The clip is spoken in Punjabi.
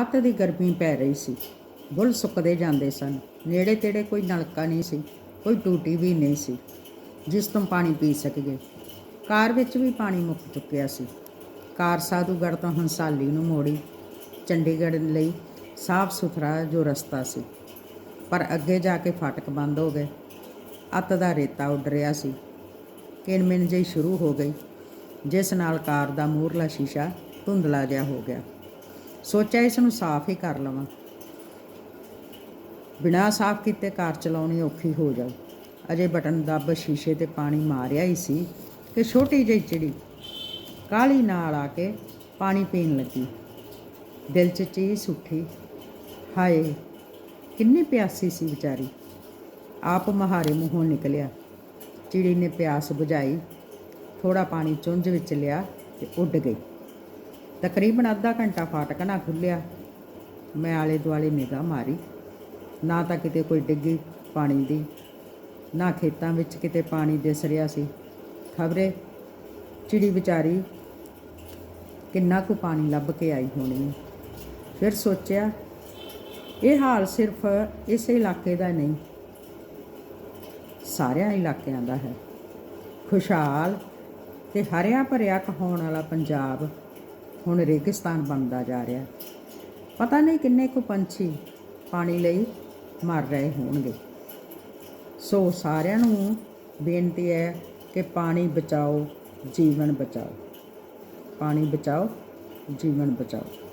ਅੱਤ ਦੀ ਗਰਮੀ ਪੈ ਰਹੀ ਸੀ। ਬੁੱਲ ਸੁੱਕਦੇ ਜਾਂਦੇ ਸਨ। ਨੇੜੇ ਤੇੜੇ ਕੋਈ ਨਲਕਾ ਨਹੀਂ ਸੀ, ਕੋਈ ਟੂਟੀ ਵੀ ਨਹੀਂ ਸੀ, ਜਿਸ ਤੋਂ ਪਾਣੀ ਪੀ ਸਕੀਏ। ਕਾਰ ਵਿੱਚ ਵੀ ਪਾਣੀ ਮੁੱਕ ਚੁੱਕਿਆ ਸੀ। ਕਾਰ ਸਾਧੂਗੜ੍ਹ ਤੋਂ ਹੰਸਾਲੀ ਨੂੰ ਮੋੜੀ, ਚੰਡੀਗੜ੍ਹ ਲਈ ਸਾਫ਼ ਸੁਥਰਾ ਜੋ ਰਸਤਾ ਸੀ। ਪਰ ਅੱਗੇ ਜਾ ਕੇ ਫਾਟਕ ਬੰਦ ਹੋ ਗਏ। ਅੱਤ ਦਾ ਰੇਤਾ ਉੱਡ ਰਿਹਾ ਸੀ। ਕਿਣਮਿਣ ਜਿਹੀ ਸ਼ੁਰੂ ਹੋ ਗਈ, ਜਿਸ ਨਾਲ ਕਾਰ ਦਾ ਮੂਹਰਲਾ ਸ਼ੀਸ਼ਾ ਧੁੰਦਲਾ ਜਿਹਾ ਹੋ ਗਿਆ। ਸੋਚਿਆ ਇਸ ਨੂੰ ਸਾਫ਼ ਹੀ ਕਰ ਲਵਾਂ। ਬਿਨਾਂ ਸਾਫ਼ ਕੀਤੇ ਕਾਰ ਚਲਾਉਣੀ ਔਖੀ ਹੋ ਜਾਊ। ਅਜੇ ਬਟਨ ਦੱਬ ਸ਼ੀਸ਼ੇ ਤੇ ਪਾਣੀ ਮਾਰਿਆ ਹੀ ਸੀ ਕਿ ਛੋਟੀ ਜਿਹੀ ਚਿੜੀ ਕਾਲੀ ਨਾਲ ਆ ਕੇ ਪਾਣੀ ਪੀਣ ਲੱਗੀ। ਦਿਲ 'ਚ ਚੀਸ ਉੱਠੀ। ਹਾਏ, ਕਿੰਨੀ ਪਿਆਸੀ ਸੀ ਵਿਚਾਰੀ। ਆਪ ਮਹਾਰੇ ਮੂੰਹੋਂ ਨਿਕਲਿਆ। ਚਿੜੀ ਨੇ ਪਿਆਸ ਬੁਝਾਈ। ਥੋੜਾ ਪਾਣੀ ਚੁੰਝ ਵਿੱਚ ਲਿਆ ਤੇ ਉੱਡ ਗਈ। ਤਕਰੀਬਨ ਅੱਧਾ ਘੰਟਾ ਫਾਟਕ ਨਾ ਖੁੱਲਿਆ। ਮੈਂ ਆਲੇ ਦੁਆਲੇ ਨਿਗਾਹ ਮਾਰੀ। ਨਾ ਤਾਂ ਕਿਤੇ ਕੋਈ ਡਿੱਗੀ ਪਾਣੀ ਦੀ, ਨਾ ਖੇਤਾਂ ਵਿੱਚ ਕਿਤੇ ਪਾਣੀ ਦਿਸ ਰਿਹਾ ਸੀ। ਖਬਰੇ ਚਿੜੀ ਵਿਚਾਰੀ ਕਿੰਨਾ ਕੁ ਪਾਣੀ ਲੱਭ ਕੇ ਆਈ ਹੋਣੀ ਹੈ। ਫਿਰ ਸੋਚਿਆ, ਇਹ ਹਾਲ ਸਿਰਫ ਇਸ ਇਲਾਕੇ ਦਾ ਨਹੀਂ, ਸਾਰਿਆਂ ਇਲਾਕਿਆਂ ਦਾ ਹੈ। ਖੁਸ਼ਹਾਲ ਤੇ ਹਰਿਆ ਭਰਿਆ ਕਹਾਉਣ ਵਾਲਾ ਪੰਜਾਬ ਹੁਣ ਰੇਗਿਸਤਾਨ ਬਣਦਾ ਜਾ ਰਿਹਾ ਪਤਾ ਨਹੀਂ ਕਿੰਨੇ ਕੁ ਪੰਛੀ ਪਾਣੀ ਲਈ ਮਰ ਰਹੇ ਹੋਣਗੇ। ਸੋ ਸਾਰਿਆਂ ਨੂੰ ਬੇਨਤੀ ਹੈ ਕਿ ਪਾਣੀ ਬਚਾਓ, ਜੀਵਨ ਬਚਾਓ। ਪਾਣੀ ਬਚਾਓ, ਜੀਵਨ ਬਚਾਓ।